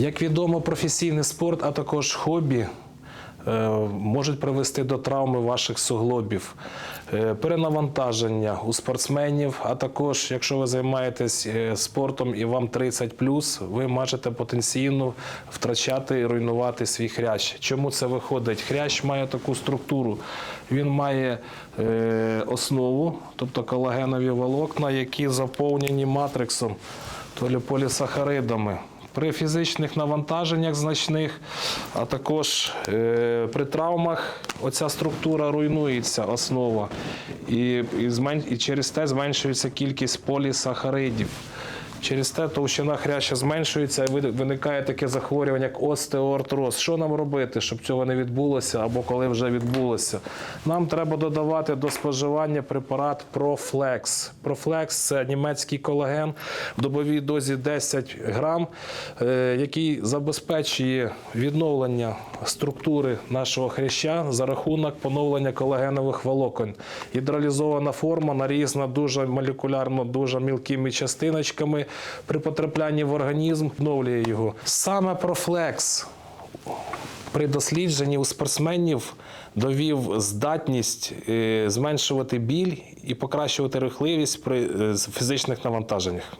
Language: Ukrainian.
Як відомо, професійний спорт, а також хобі. е, Можуть привести до травми ваших суглобів, е, перенавантаження у спортсменів, а також, якщо ви займаєтесь е, спортом і вам 30 ви можете потенційно втрачати і руйнувати свій хрящ. Чому це виходить? Хрящ має таку структуру. Він має основу, тобто колагенові волокна, які заповнені матриксом, тобто полісахаридами. При фізичних навантаженнях значних, а також е, при травмах оця структура руйнується, основа, і, і, і через те зменшується кількість полісахаридів. Через те товщина хряща зменшується і ви- виникає таке захворювання, як остеоартроз. Що нам робити, щоб цього не відбулося або коли вже відбулося? Нам треба додавати до споживання препарат Proflex. Proflex – це німецький колаген в добовій дозі 10 грам, е, який забезпечує відновлення структури нашого хряща за рахунок поновлення колагенових волокон. Гідролізована форма нарізана дуже молекулярно, дуже мілкими частиночками. При потраплянні в організм вновлює його. Саме профлекс при дослідженні у спортсменів довів здатність е, зменшувати біль і покращувати рухливість при е, фізичних навантаженнях.